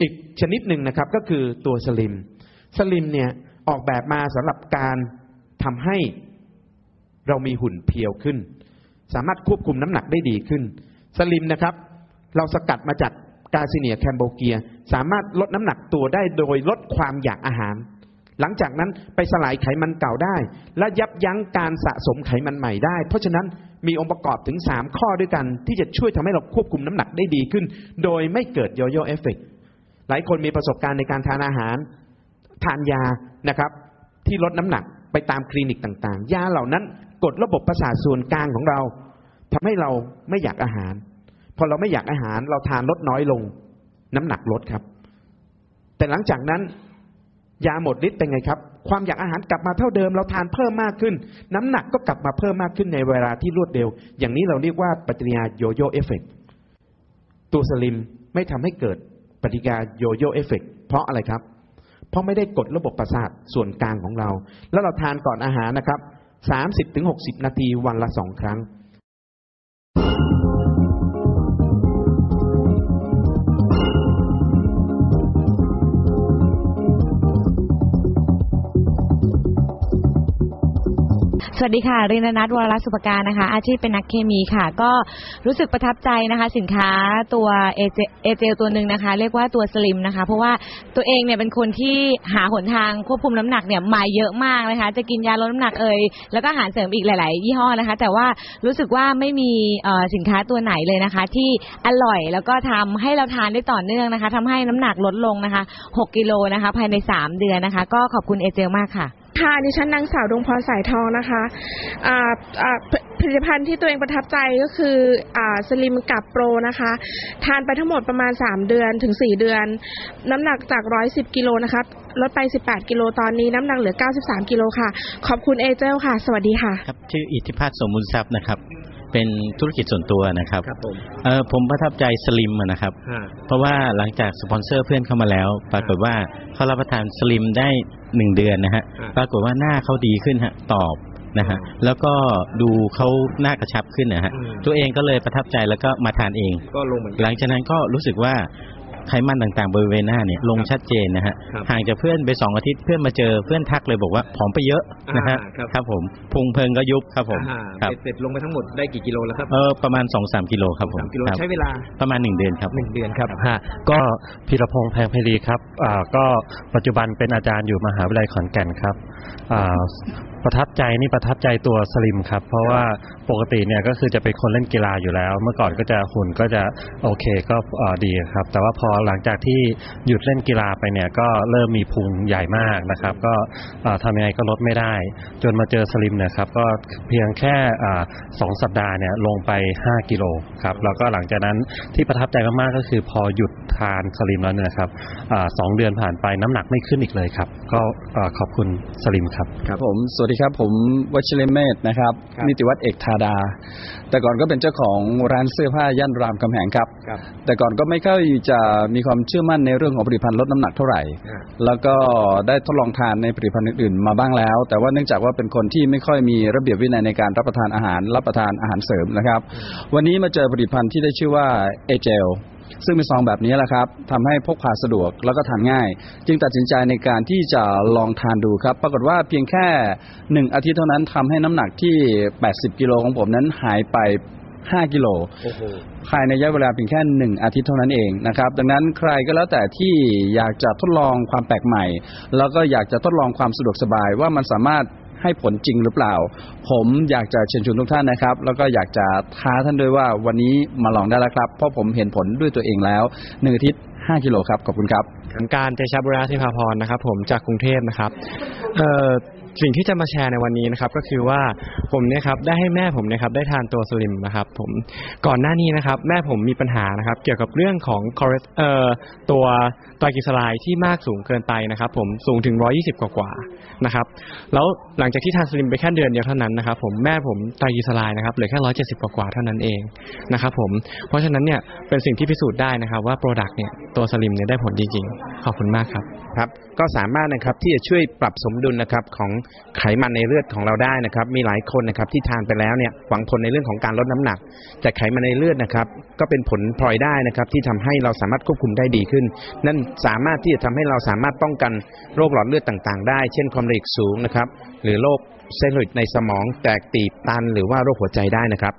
อีกชนิดหนึ่งนะครับก็คือตัวสลิม สลิมเนี่ยออกแบบมาสำหรับการทำให้เรามีหุ่นเพียวขึ้น สามารถควบคุมน้ำหนักได้ดีขึ้น สลิมนะครับ เราสกัดมาจากกาซิเนียแคมโบเกีย สามารถลดน้ำหนักตัวได้โดยลดความอยากอาหาร หลังจากนั้นไปสลายไขมันเก่าได้ และยับยั้งการสะสมไขมันใหม่ได้ เพราะฉะนั้นมีองค์ประกอบถึง3ข้อด้วยกัน ที่จะช่วยทำให้เราควบคุมน้ำหนักได้ดีขึ้น โดยไม่เกิดโยโย่เอฟเฟกต์ หลายคนมีประสบการณ์ในการทานอาหาร ทานยานะครับ ที่ลดน้ำหนักไปตามคลินิกต่าง ๆ ยาเหล่านั้นกดระบบประสาทส่วนกลางของเราทำให้เราไม่อยากอาหาร พอเราไม่อยากอาหารเราทานลดน้อยลง น้ำหนักลดครับ แต่หลังจากนั้น ยาหมดฤทธิ์เป็นไงครับ ความอยากอาหารกลับมาเท่าเดิม เราทานเพิ่มมากขึ้น น้ำหนักก็กลับมาเพิ่มมากขึ้นในเวลาที่รวดเร็ว อย่างนี้เราเรียกว่าปฏิกิริยาโยโย่เอฟเฟกต์ตัวสลิมไม่ทำให้เกิด ปฏิกิริยาโยโย่เอฟเฟกต์เพราะอะไรครับ เพราะไม่ได้กดระบบประสาทส่วนกลางของเรา แล้วเราทานก่อนอาหารนะครับสามสิบถึงหกสิบนาทีวันละสองครั้ง สวัสดีค่ะรินนัทวรสุภการนะคะ อาชีพเป็นนักเคมีค่ะ ก็รู้สึกประทับใจนะคะ สินค้าตัวเอเจเอเจลตัวหนึ่งนะคะ เรียกว่าตัวสลิมนะคะ เพราะว่าตัวเองเนี่ยเป็นคนที่หาหนทางควบคุมน้ำหนักเนี่ยมาเยอะมากนะคะ จะกินยาลดน้ำหนักเอ่ยแล้วก็อาหารเสริมอีกหลาย ๆ ยี่ห้อนะคะ แต่ว่ารู้สึกว่าไม่มีสินค้าตัวไหนเลยนะคะ ที่อร่อยแล้วก็ทำให้เราทานได้ต่อเนื่องนะคะทำให้น้ำหนักลดลงนะคะ 6 กิโลนะคะ ภายใน 3 เดือนนะคะ ก็ขอบคุณเอเจลมากค่ะ ค่ะดิฉันนางสาวดวงพรสายทองนะคะผลิตภัณฑ์ที่ตัวเองประทับใจก็คืออสลิมกับโปรนะคะ ทานไปทั้งหมดประมาณ 3 เดือนถึง 4 เดือน น้ำหนักจาก 110 กิโลนะคะลดไป 18 กิโลตอนนี้น้ำหนักเหลือ 93 กิโลค่ะ ขอบคุณเอเจลค่ะ สวัสดีค่ะ ครับ ชื่ออิทธิพัฒน์สมมูลทรัพย์นะครับ เป็นธุรกิจส่วนตัวนะครับครับผมเออผมประทับใจสลิมอะนะครับ เพราะว่าหลังจากสปอนเซอร์เพื่อนเข้ามาแล้ว ปรากฏว่าเขารับประทานสลิมได้หนึ่งเดือนนะฮะอ่าปรากฏว่าหน้าเขาดีขึ้นฮะตอบนะฮะแล้วก็ดูเขาหน้ากระชับขึ้นนะฮะอืมตัวเองก็เลยประทับใจแล้วก็มาทานเอง ก็ลงเหมือนหลังจากนั้นก็รู้สึกว่า ไขมันต่างๆ บริเวณหน้าเนี่ยลงชัดเจนนะฮะครับห่างจากเพื่อนไปสองอาทิตย์เพื่อนมาเจอเพื่อนทักเลยบอกว่าผอมไปเยอะนะฮะอ่าครับครับผมพุงเพิงก็ยุบครับผมอ่าครับเสร็จลงไปทั้งหมดได้กี่กิโลแล้วครับเออประมาณสองสามกิโลครับผมสามกิโลครับใช้เวลาประมาณหนึ่งเดือนครับหนึ่งเดือนครับฮะก็พีรพงษ์แพงไพรีครับอ่าก็ปัจจุบันเป็นอาจารย์อยู่มหาวิทยาลัยขอนแก่นครับอ่าประทับใจนี่ประทับใจตัวสลิมครับ เพราะว่าปกติเนี่ยก็คือจะเป็นคนเล่นกีฬาอยู่แล้ว เมื่อก่อนก็จะหุ่นก็จะโอเคก็อ่าดีครับ แต่ว่าพอหลังจากที่หยุดเล่นกีฬาไปเนี่ยก็เริ่มมีพุงใหญ่มากนะครับ ก็อ่าทำยังไงก็ลดไม่ได้ จนมาเจอสลิมเนี่ยครับ ก็เพียงแค่อ่าสองสัปดาห์เนี่ยลงไป 5 กิโลครับแล้วก็หลังจากนั้นที่ประทับใจมากๆก็คือพอหยุดทานสลิมแล้วเนี่ยนะครับอาสองเดือนผ่านไปน้ำหนักไม่ขึ้นอีกเลยครับ ก็อ่าขอบคุณสลิมครับครับผมสวัสดีครับผมวชิรเมธนะครับครับนิติวัฒน์เอกธาดา แต่ก่อนก็เป็นเจ้าของร้านเสื้อผ้าย่านรามคำแหงครับครับแต่ก่อนก็ไม่ค่อยจะมีความเชื่อมั่นในเรื่องของผลิตภัณฑ์ลดน้ำหนักเท่าไหร่อ่าแล้วก็ได้ทดลองทานในผลิตภัณฑ์อื่นๆมาบ้างแล้ว แต่ว่าเนื่องจากว่าเป็นคนที่ไม่ค่อยมีระเบียบวินัยในการรับประทานอาหาร รับประทานอาหารเสริมนะครับ วันนี้มาเจอผลิตภัณฑ์ที่ได้ชื่อว่าเอเจลซึ่งเป็นซองแบบนี้แหละครับทำให้พกพาสะดวกแล้วก็ทานง่าย จึงตัดสินใจในการที่จะลองทานดูครับ ปรากฏว่าเพียงแค่หนึ่งอาทิตย์เท่านั้นทำให้น้ำหนักที่ 80 กิโลของผมนั้นหายไป 5กิโลโอ้โหภายในระยะเวลาเพียงแค่หนึ่งอาทิตย์เท่านั้นเองนะครับ ดังนั้นใครก็แล้วแต่ที่อยากจะทดลองความแปลกใหม่ แล้วก็อยากจะทดลองความสะดวกสบายว่ามันสามารถให้ผลจริงหรือเปล่า ผมอยากจะเชิญชวนทุกท่านนะครับ แล้วก็อยากจะท้าท่านด้วยว่าวันนี้มาลองได้แล้วครับ เพราะผมเห็นผลด้วยตัวเองแล้วหนึ่งอาทิตย์5กิโลครับ ขอบคุณครับ ผมการเตชะบุราธิภาพรนะครับ ผมจากกรุงเทพนะครับเอ่อสิ่งที่จะมาแชร์ในวันนี้นะครับ ก็คือว่าผมเนี่ยครับได้ให้แม่ผมเนะครับได้ทานตัวสลิมนะครับ ผมก่อนหน้านี้นะครับ แม่ผมมีปัญหานะครับ เกี่ยวกับเรื่องของคอเลสเอ่อตัวไตรกลีเซอไรด์ที่มากสูงเกินไปนะครับ ผมสูงถึง 120 กว่ากว่านะครับ แล้วหลังจากที่ทานสลิมไปแค่เดือนเดียวเท่านั้นนะครับ ผมแม่ผมไตรกลีเซอไรด์นะครับเหลือแค่ 170 กว่ากว่าเท่านั้นเองนะครับ ผมเพราะฉะนั้นเนี่ยเป็นสิ่งที่พิสูจน์ได้นะครับ ว่าโปรดักต์เนี่ยตัวสลิมเนี่ยได้ผลจริงๆขอบคุณมากครับครับ ก็สามารถนะครับที่จะช่วยปรับสมดุลนะครับของไขมันในเลือดของเราได้นะครับ มีหลายคนนะครับที่ทานไปแล้วเนี่ยหวังผลในเรื่องของการลดน้ำหนัก แต่ไขมันในเลือดนะครับ ก็เป็นผลพลอยได้นะครับ ที่ทำให้เราสามารถควบคุมได้ดีขึ้น นั่นสามารถที่จะทำให้เราสามารถป้องกันโรคหลอดเลือดต่างๆ ได้ เช่นความดันสูงนะครับ หรือโรคเส้นเลือดในสมองแตกตีบตัน หรือว่าโรคหัวใจได้นะครับ